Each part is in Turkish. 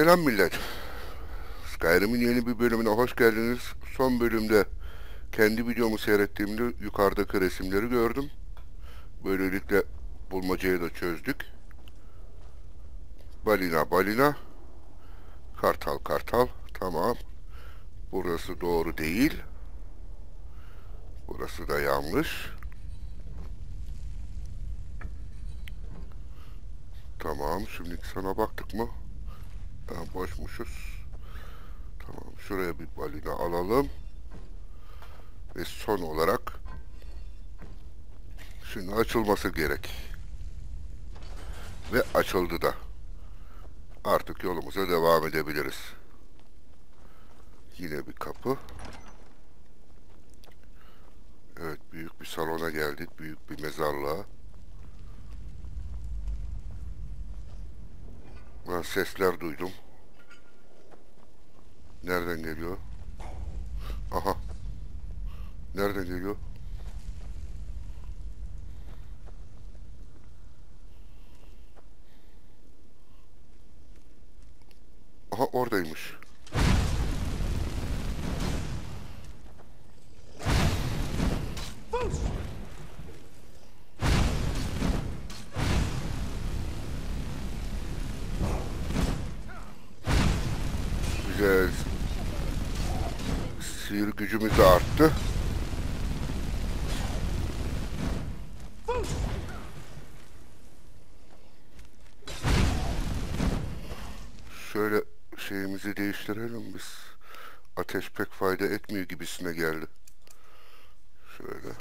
Selam millet. Skyrim'in yeni bir bölümüne hoş geldiniz. Son bölümde kendi videomu seyrettiğimde yukarıdaki resimleri gördüm. Böylelikle bulmacayı da çözdük. Balina balina. Kartal kartal. Tamam. Burası doğru değil. Burası da yanlış. Tamam. Şimdi sana baktık mı? Ha, boşmuşuz. Tamam. Şuraya bir balina alalım. Ve son olarak şimdi açılması gerek. Ve açıldı da. Artık yolumuza devam edebiliriz. Yine bir kapı. Evet büyük bir salona geldik. Büyük bir mezarlığa. Ben sesler duydum. Nereden geliyor? Aha. Nereden geliyor? Aha oradaymış. Sihir gücümüz arttı. Şöyle şeyimizi değiştirelim biz. Ateş pek fayda etmiyor gibisine geldi. Şöyle.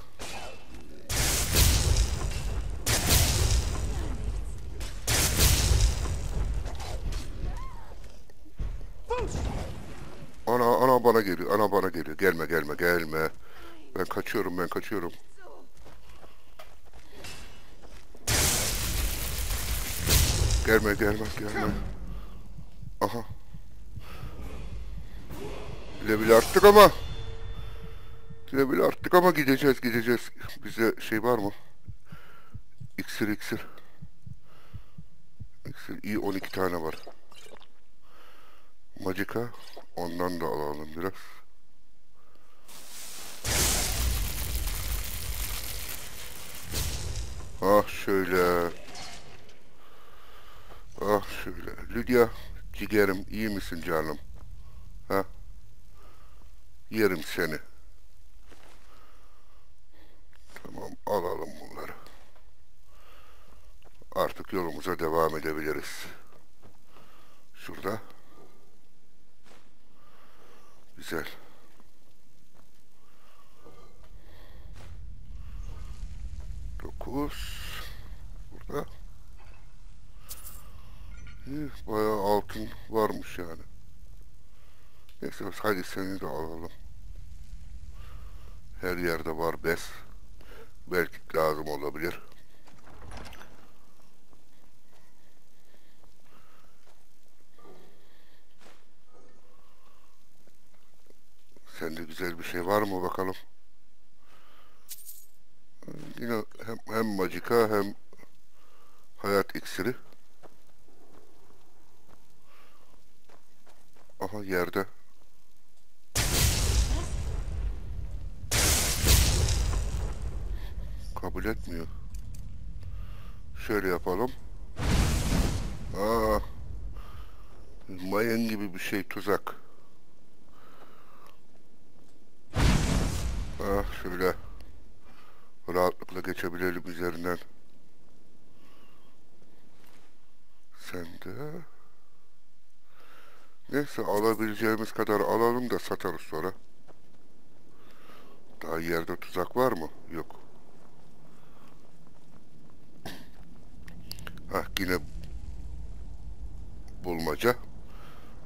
Ana ana bana geliyor. Ana bana geliyor. Gelme gelme gelme. Ben kaçıyorum ben kaçıyorum. Gelme gelme gelme. Aha. Bile bile arttık ama. Bile bile arttık ama gideceğiz gideceğiz. Bize şey var mı? İksir iksir. İksir iyi 12 tane var. Magika ondan da alalım biraz. Ah şöyle. Ah şöyle. Lydia ciğerim iyi misin canım? Ha? Yerim seni. Tamam alalım bunları. Artık yolumuza devam edebiliriz. Şurada. Güzel. Dokuz. Burada. İyi, bayağı altın varmış yani. Neyse hadi seni de alalım. Her yerde var bez. Belki lazım olabilir. Sende güzel bir şey var mı bakalım? Yine hem, hem magika hem hayat iksiri. Aha yerde. Kabul etmiyor. Şöyle yapalım. Aa, mayın gibi bir şey tuzak. Ah şöyle rahatlıkla geçebilelim üzerinden. Sen de neyse alabileceğimiz kadar alalım da satarız sonra. Daha yerde tuzak var mı? Yok. Ah yine bulmaca.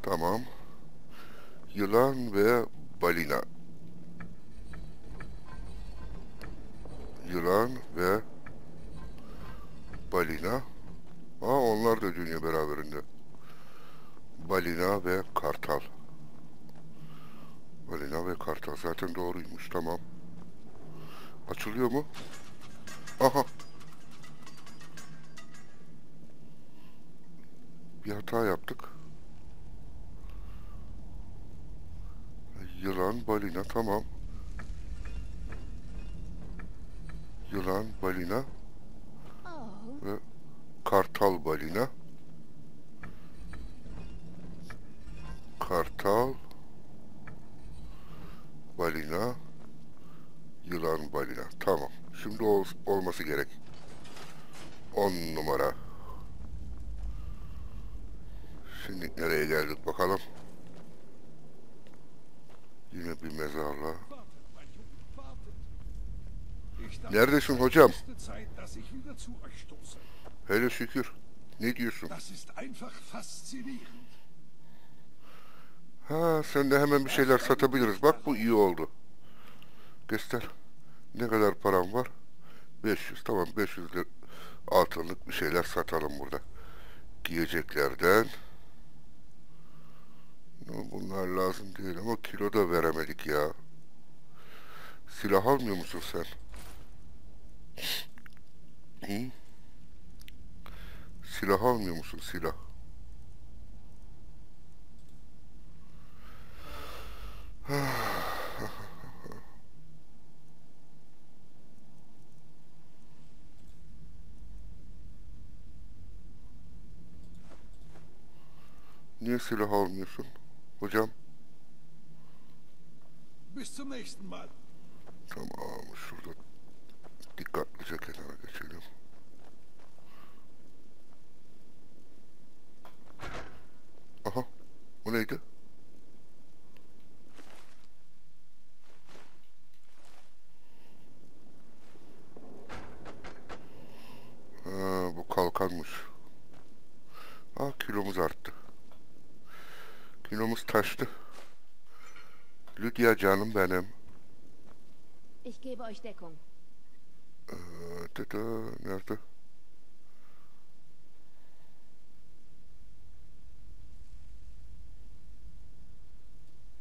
Tamam. Yılan ve balina. yılan ve balina. Ha onlar da dönüyor beraberinde. Balina ve kartal. Balina ve kartal zaten doğruymuş tamam. Açılıyor mu? Aha. Bir hata yaptık. Yılan, balina tamam. Yılan, balina ve kartal balina. Kartal, balina, yılan, balina. Tamam. Şimdi ol- olması gerek. 10 numara. Şimdi nereye geldik bakalım. Yine bir mezarlığa. Wartet, mein Junge, wartet. Ich dachte, Neredesin hocam? es ist Zeit, dass ich wieder zu euch stoße. Hele şükür. Ne diyorsun? Ha sen de hemen bir şeyler satabiliriz. Bak bu iyi oldu. Göster. Ne kadar param var? 500. Tamam 500 lira altınlık bir şeyler satalım burada. Giyeceklerden. Bunlar lazım değil ama kilo da veremedik ya. Silah almıyor musun sen? Hı? Silah almıyor musun silah? Niye silah almıyorsun? Hocam Bis zum nächsten Mal. tamam şurada dikkatlice kenara geçelim. Aha bu neydi? Bu kalkanmış. Ha kilomuz arttı. Kilomuz taştı. Lydia canım benim. ich gebe euch Deckung. Ee, nerede?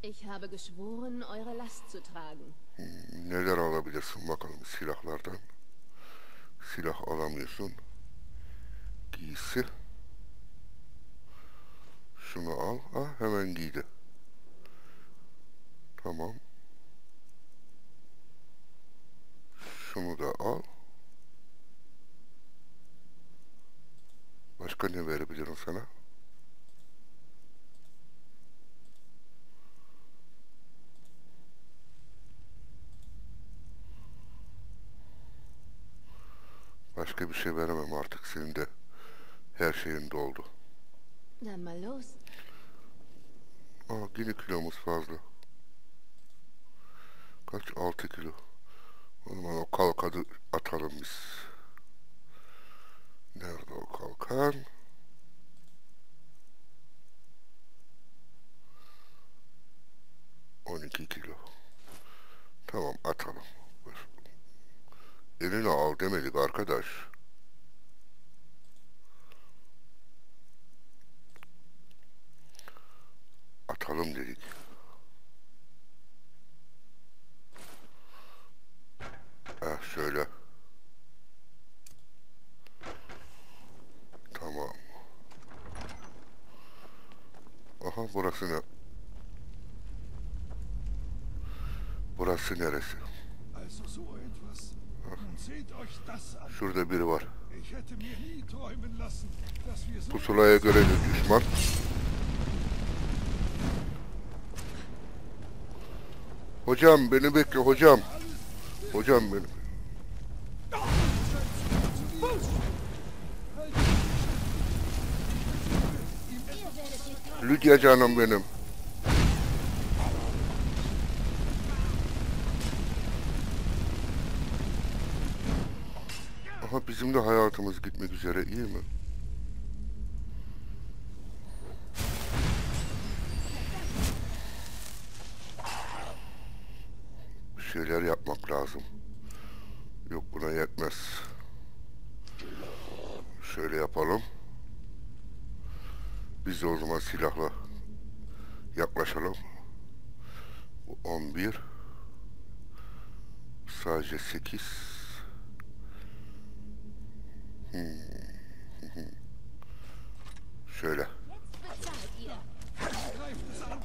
Ich habe geschworen, eure Last zu tragen. Neler alabilirsin bakalım silahlardan. Silah alamıyorsun. Giysi. Şunu al. Ah hemen giydi. Tamam. Şunu da al. Başka ne verebilirim sana? Başka bir şey veremem artık senin de her şeyin doldu. Aa yine kilomuz fazla. Kaç? 6 kilo. O zaman o kalkanı atalım biz. Nerede o kalkan? On iki kilo. Tamam atalım. Elini al demedik arkadaş. Atalım dedik. Ah şöyle. Tamam. Aha burası ne? Burası neresi? An. Şurada biri var. Pusulaya göre de düşman. Hocam beni bekle hocam. Hocam beni. Lydia canım benim. Aha bizim de hayatımız gitmek üzere iyi mi? Bir şeyler yapmak lazım. Yok buna yetmez. Şöyle yapalım. Biz de o zaman silahla yaklaşalım. Bu 11 sadece 8 Hmm. Şöyle. Jetzt bezahlt ihr. greift es an.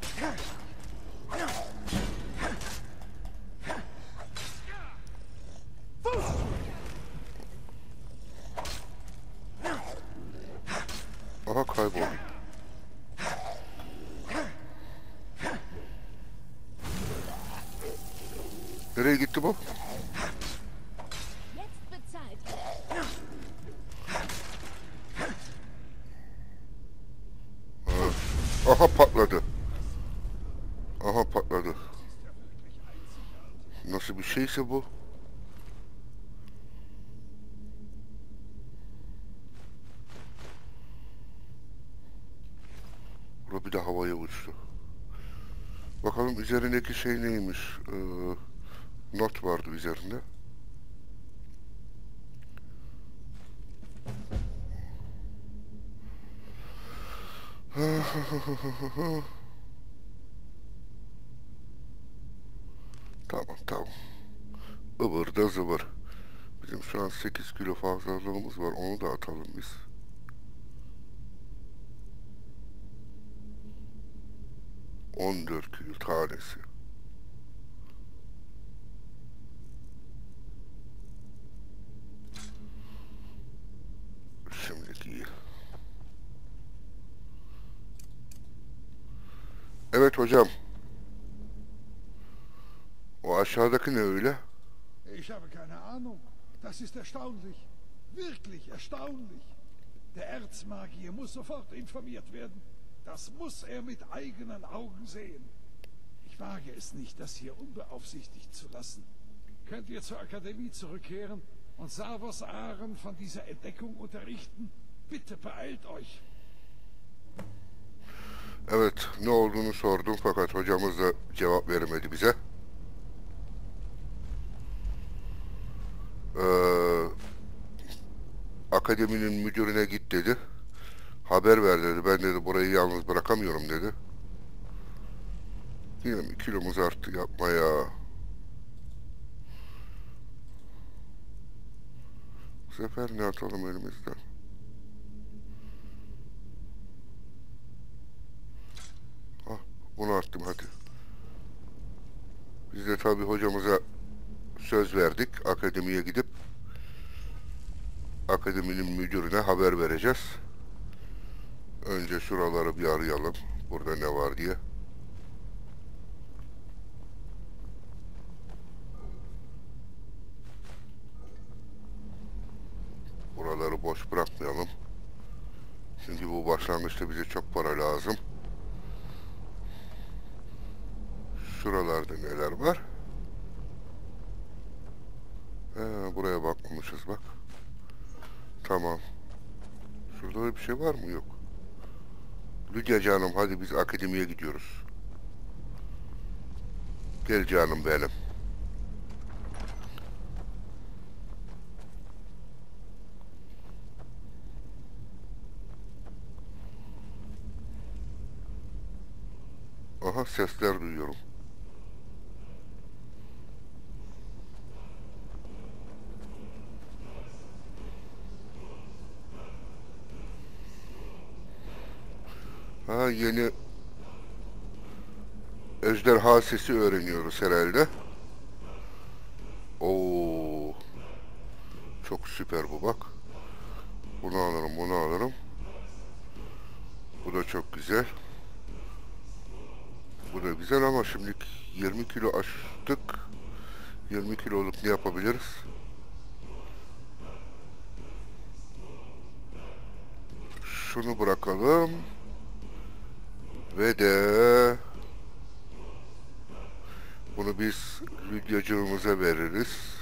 Aha kayboldu. Nereye gitti bu? Aha patladı. Aha patladı. Nasıl bir şeyse bu? Bura bir de havaya uçtu. Bakalım üzerindeki şey neymiş? Ee, not vardı üzerinde. Tamam tamam. Ivır da zıvır. Bizim şu an 8 kilo fazlalığımız var. Onu da atalım biz. On dört kilo Şimdilik iyi. Evet hocam. O aşağıdaki ne öyle? Ich habe keine Ahnung. Das ist erstaunlich. Wirklich erstaunlich. Der Erzmagier muss sofort informiert werden. Das muss er mit eigenen Augen sehen. Ich wage es nicht, das hier unbeaufsichtigt zu lassen. Könnt ihr zur Akademie zurückkehren und Savos Aren von dieser Entdeckung unterrichten? Bitte beeilt euch. Evet, ne olduğunu sordum fakat hocamız da cevap vermedi bize. Ee, akademinin müdürüne git dedi. Haber ver dedi. Ben dedi burayı yalnız bırakamıyorum dedi. Yine mi kilomuz arttı yapma ya. Bu sefer ne atalım elimizden? Ah, bunu attım hadi. Biz de tabi hocamıza söz verdik. Akademiye gidip akademinin müdürüne haber vereceğiz. Önce şuraları bir arayalım. Burada ne var diye. Buraları boş bırakmayalım. Çünkü bu başlangıçta bize çok para lazım. Şuralarda neler var? He, buraya bakmamışız bak. Tamam. Şurada öyle bir şey var mı? Yok. Lydia canım hadi biz akademiye gidiyoruz. Gel canım benim. Aha sesler duyuyorum. Ha yeni ejderha sesi öğreniyoruz herhalde. Oo. Çok süper bu bak. Bunu alırım, bunu alırım. Bu da çok güzel. Bu da güzel ama şimdi 20 kilo açtık. 20 kiloluk ne yapabiliriz? Şunu bırakalım. Ve de bunu biz videocumuza veririz.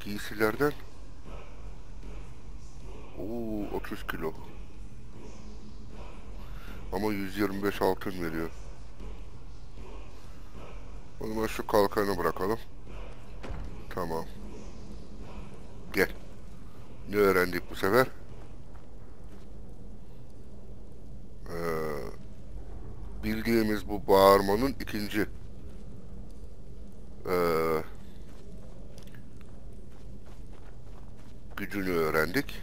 Giysilerden Oo 30 kilo. Ama 125 altın veriyor. O zaman şu kalkanı bırakalım. Tamam. Gel. Ne öğrendik bu sefer? Ee, bildiğimiz bu bağırmanın ikinci ee, gücünü öğrendik.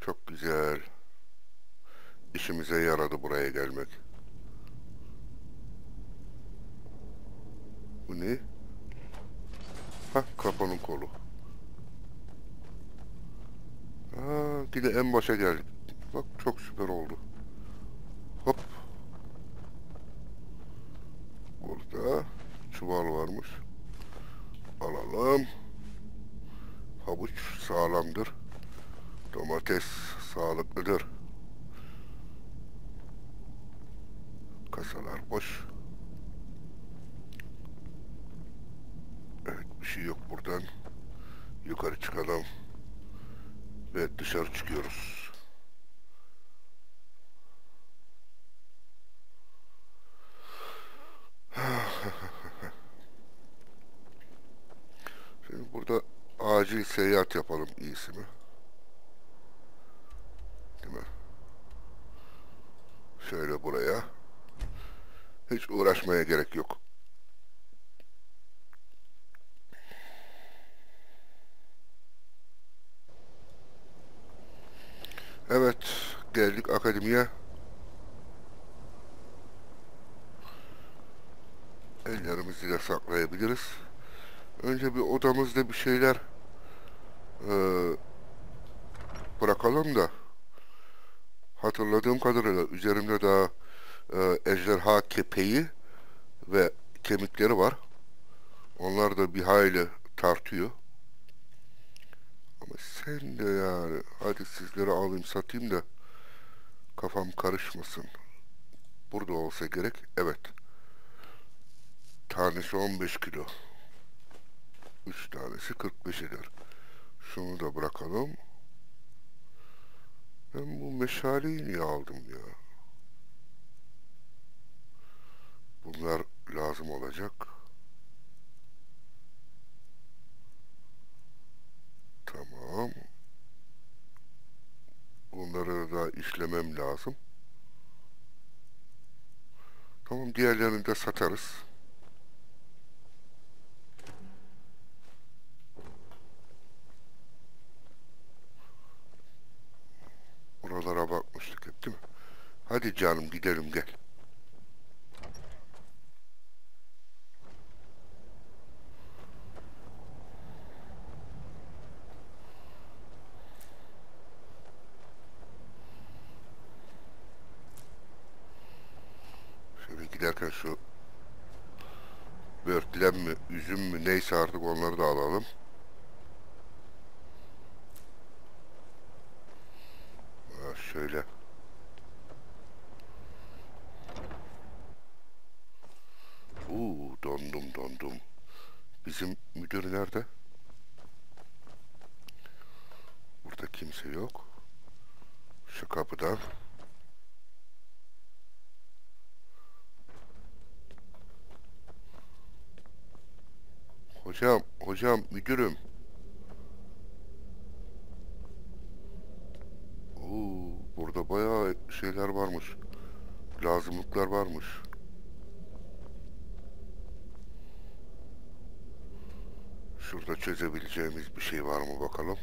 Çok güzel. İşimize yaradı buraya gelmek. Bu ne? Hah kafanın kolu. Aa, yine en başa geldik. Bak çok süper oldu. Hop. Burada çuval varmış. Alalım. Havuç sağlamdır. Domates sağlıklıdır. Kasalar boş. Evet bir şey yok buradan. Yukarı çıkalım. Ve dışarı çıkıyoruz. Şimdi burada acil seyahat yapalım iyisi mi? Değil mi? Şöyle buraya. Hiç uğraşmaya gerek yok. Evet, geldik akademiye. Ellerimizi de saklayabiliriz. Önce bir odamızda bir şeyler eee, bırakalım da hatırladığım kadarıyla üzerimde daha eee, ejderha kepeği ve kemikleri var. Onlar da bir hayli tartıyor. Ama sen de yani hadi sizleri alayım satayım da kafam karışmasın. Burada olsa gerek. Evet. Tanesi 15 kilo. 3 tanesi 45 eder. Şunu da bırakalım. Ben bu meşaleyi niye aldım ya? Bunlar lazım olacak. Tamam. Bunları da işlemem lazım. Tamam diğerlerini de satarız. Buralara bakmıştık hep değil mi? Hadi canım gidelim gel. Şöyle giderken şu börtlen mi, üzüm mü neyse artık onları da alalım. Şöyle. Uuu dondum dondum. Bizim müdür nerede? Burada kimse yok. Şu kapıdan. Hocam, hocam, müdürüm. Oo, burada bayağı şeyler varmış. Lazımlıklar varmış. Şurada çözebileceğimiz bir şey var mı bakalım.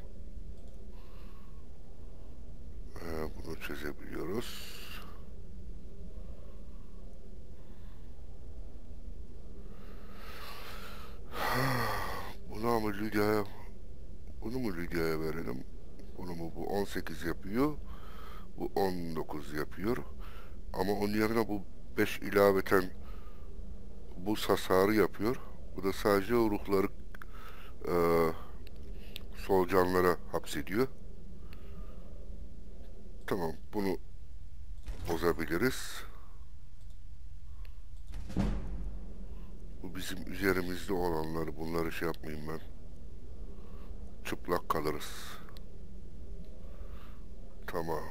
Ee, bunu çözebiliyoruz. Bunu mu Lydia'ya bunu mu Lydia'ya verelim? Bunu mu bu 18 yapıyor. Bu 19 yapıyor. Ama onun yerine bu 5 ilaveten bu hasarı yapıyor. Bu da sadece o ruhları eee solucanlara hapsediyor. Tamam bunu bozabiliriz. Bu bizim üzerimizde olanları bunları şey yapmayayım ben. Çıplak kalırız. Tamam.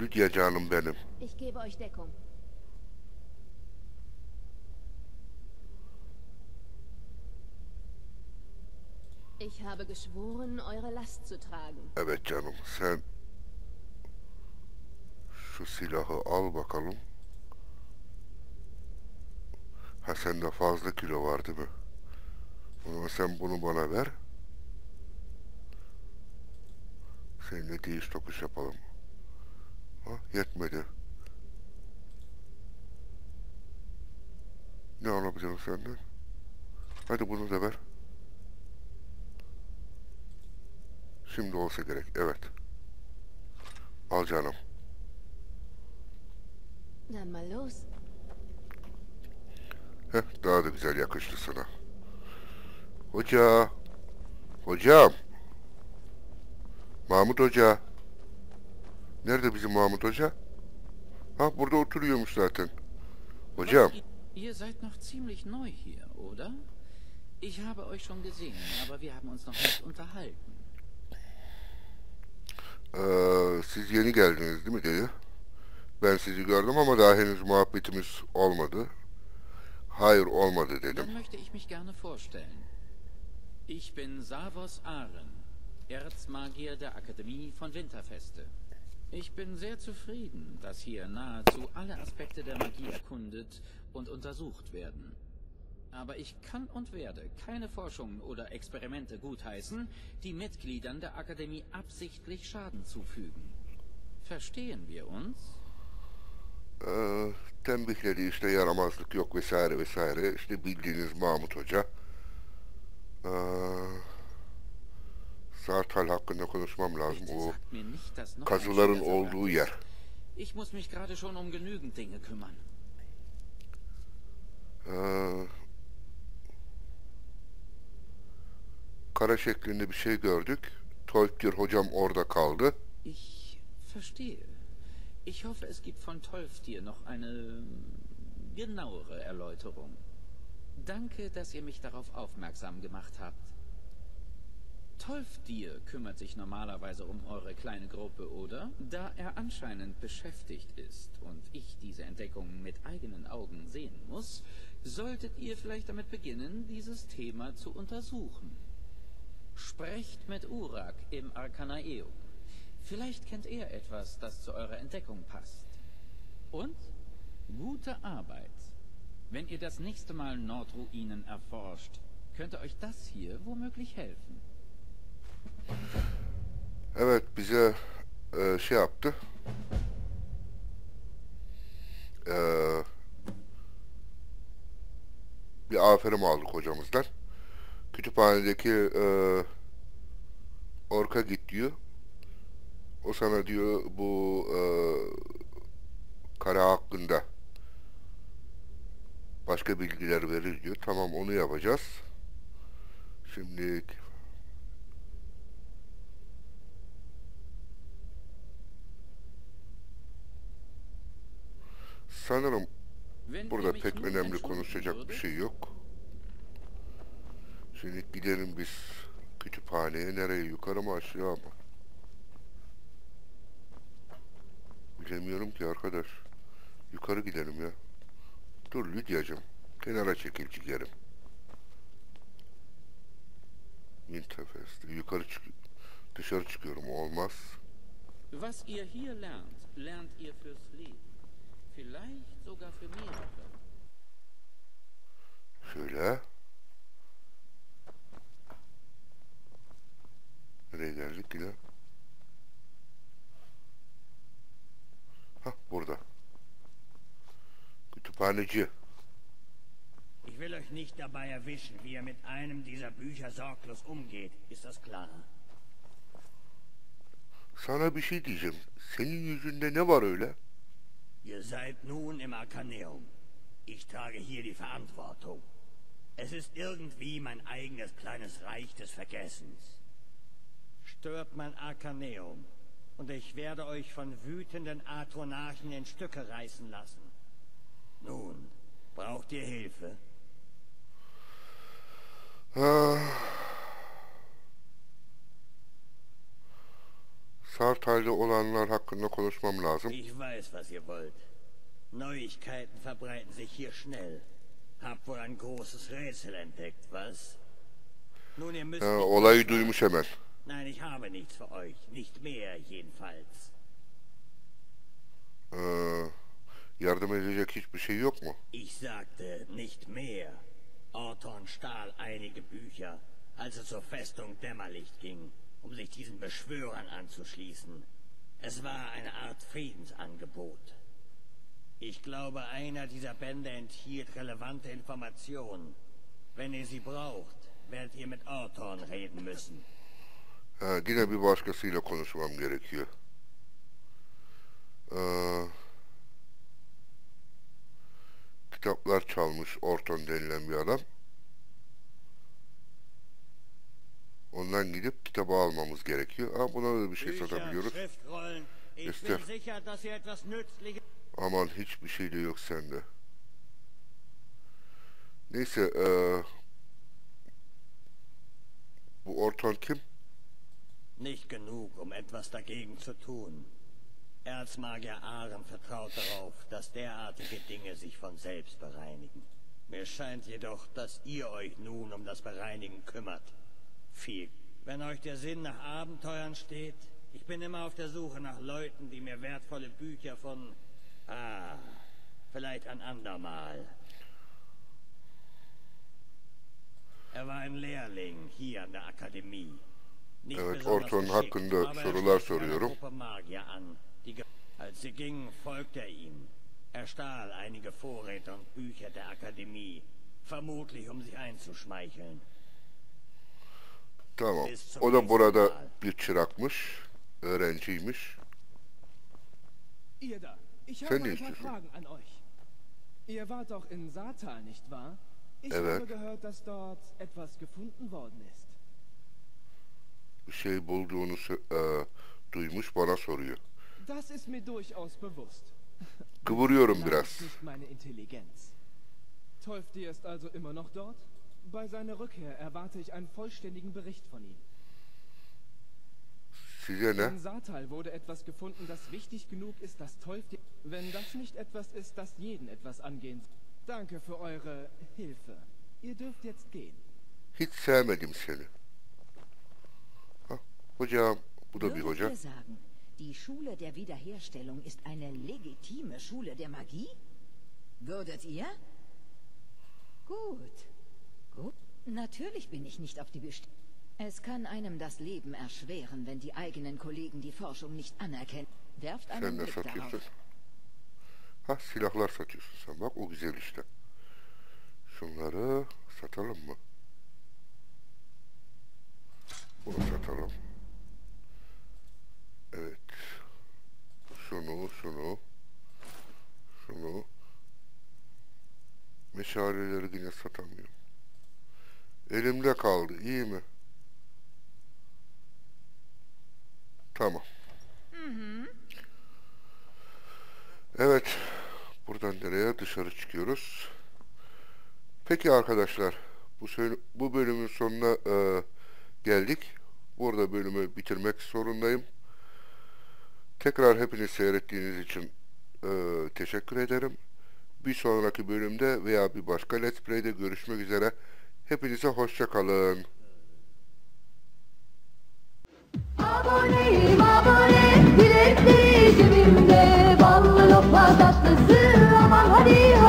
Lydia canım benim. Ich gebe euch Deckung. Ich habe geschworen, eure Last zu tragen. Evet canım sen şu silahı al bakalım. Ha sende fazla kilo var değil mi? Zaman sen bunu bana ver. Seninle değiş tokuş yapalım. Ha, yetmedi. Ne alabilirim senden? Hadi bunu da ver. Şimdi olsa gerek. Evet. Al canım. Heh, daha da güzel yakıştı sana. Hoca. Hocam. Mahmut Hoca. Nerede bizim Mahmut Hoca? Ha burada oturuyormuş zaten. Hocam. İhr, seid noch ziemlich neu hier, oder? Ich habe euch schon gesehen, aber wir haben uns noch nicht unterhalten. Ee, siz yeni geldiniz değil mi dedi. Ben sizi gördüm ama daha henüz muhabbetimiz olmadı. Hayır olmadı dedim. Dann möchte ich mich gerne vorstellen. Ich bin Savos Aren, Erzmagier der Akademie von Winterfeste. Ich bin sehr zufrieden, dass hier nahezu alle Aspekte der Magie erkundet und untersucht werden. Aber ich kann und werde keine Forschungen oder Experimente gutheißen, die Mitgliedern der Akademie absichtlich Schaden zufügen. Verstehen wir uns? Ee, tembihledi işte yaramazlık yok vesaire vesaire. İşte bildiğiniz Mahmut Hoca. Ee, Sartal hakkında konuşmam lazım. O kazıların olduğu yer. Ich muss mich gerade schon um genügend Dinge kümmern. Ee, kara şeklinde bir şey gördük. Tolkir hocam orada kaldı. Ich verstehe. Ich hoffe, es gibt von Tolftir noch eine genauere Erläuterung. Danke, dass ihr mich darauf aufmerksam gemacht habt. Tolfdir kümmert sich normalerweise um eure kleine Gruppe, oder? Da er anscheinend beschäftigt ist und ich diese Entdeckung mit eigenen Augen sehen muss, solltet ihr vielleicht damit beginnen, dieses Thema zu untersuchen. Sprecht mit Urak im Arkanaeum. Vielleicht kennt er etwas, das zu eurer Entdeckung passt. Und gute Arbeit. Wenn ihr das nächste Mal Nordruinen erforscht, könnte euch das hier womöglich helfen. Evet bize e, şey yaptı. E, bir aferin aldık hocamızdan. Kütüphanedeki e, orka git diyor. O sana diyor bu e, kara hakkında başka bilgiler verir diyor. Tamam onu yapacağız. Şimdi sanırım Burada pek önemli konuşacak bir şey yok. Şimdi gidelim biz kütüphaneye. Nereye? Yukarı mı aşağı mı? Bilemiyorum ki arkadaş. Yukarı gidelim ya. Dur Lidyacığım. Kenara çekil ciğerim. Winterfest. Yukarı çık dışarı çıkıyorum. Olmaz. Was ihr hier lernt, lernt ihr fürs Leben. Vielleicht sogar für mehrere. Şöyle. Nereye geldik yine? Hah burada. Kütüphaneci. Ich will euch nicht dabei erwischen, wie ihr mit einem dieser Bücher sorglos umgeht. Ist das klar? Sana bir şey diyeceğim. Senin yüzünde ne var öyle? Ihr seid nun im Arkaneum. Ich trage hier die Verantwortung. Es ist irgendwie mein eigenes kleines Reich des Vergessens. Stört mein Arkaneum, und ich werde euch von wütenden Atronarchen in Stücke reißen lassen. Nun, braucht ihr Hilfe? Sartay'da olanlar hakkında konuşmam lazım. Ich weiß, was ihr wollt. Neuigkeiten verbreiten sich hier schnell. Habt wohl ein großes Rätsel entdeckt, was? Nun, ihr müsst... Nicht olayı duymuş hemen. Nein, ich habe nichts für euch. Nicht mehr, jedenfalls. Ee, yardım edecek hiçbir şey yok mu? Ich sagte nicht mehr. Orton stahl einige Bücher, als es zur Festung Dämmerlicht ging, um sich diesen Beschwörern anzuschließen. Es war eine Art Friedensangebot. Ich glaube, einer dieser Bände enthielt relevante Informationen. Wenn ihr sie braucht, werdet ihr mit Orton reden müssen. Yine bir başkasıyla konuşmam gerekiyor. Ee, kitaplar çalmış Orton denilen bir adam. Ondan gidip kitabı almamız gerekiyor. Ama buna da bir şey satabiliyoruz. Schriftrollen. Ich Ist bin der- sicher, dass ihr etwas Nützliches... Aman hiçbir şey de yok sende. Neyse eee bu Orton kim? Nicht genug, um etwas dagegen zu tun. Erzmagier Aren vertraut darauf, dass derartige Dinge sich von selbst bereinigen. Mir scheint jedoch, dass ihr euch nun um das Bereinigen kümmert. Viel. Wenn euch der Sinn nach Abenteuern steht, ich bin immer auf der Suche nach Leuten, die mir wertvolle Bücher von... Ah, vielleicht ein andermal. Er war ein Lehrling hier an der Akademie. Nicht Evet, besonders Orton geschickt, hakkında aber er sorular soruyorum. Als sie gingen, folgte er ihm. Er stahl einige Vorräte und Bücher der Akademie, vermutlich um sich einzuschmeicheln. Tamam. O da burada bir çırakmış. Öğrenciymiş. Sen habe ne istiyorsun? Fragen an euch. Ihr wart doch in Satal, nicht wahr? Ich Evet. habe gehört, dass dort etwas gefunden worden ist. Bir şey bulduğunu eee, duymuş bana soruyor. Das ist mir durchaus bewusst. Kıvırıyorum biraz. ist nicht meine Intelligenz. Teufti ist also immer noch dort? Bei seiner Rückkehr erwarte ich einen vollständigen Bericht von ihm. Size ne? In Satal wurde etwas gefunden, das wichtig genug ist, dass Teufti... Wenn das nicht etwas ist, das jeden etwas angehen... Danke für eure Hilfe. Ihr dürft jetzt gehen. Ha, hocam, bu da bir Würdet hoca. ihr sagen, die Schule der Wiederherstellung ist eine legitime Schule der Magie? Würdet ihr? Gut. Gut. Natürlich bin ich nicht auf die Best Es kann einem das Leben erschweren, wenn die eigenen Kollegen die Forschung nicht anerkennen. Werft einen Sen ne Blick satıyorsun? darauf. Ha silahlar satıyorsun sen bak o güzel işte. Şunları satalım mı? Bunu satalım. Evet. Şunu, şunu. Şunu. Meşaleleri yine satamıyorum. Elimde kaldı iyi mi? Tamam. Evet. Buradan nereye? Dışarı çıkıyoruz. Peki arkadaşlar. Bu, bu bölümün sonuna e, geldik. Burada bölümü bitirmek zorundayım. Tekrar hepiniz seyrettiğiniz için e, teşekkür ederim. Bir sonraki bölümde veya bir başka Let's Play'de görüşmek üzere. Hepinize hoşçakalın. Aboneyim abone, dilekleri cebimde, ballı lokma tatlısı aman hadi.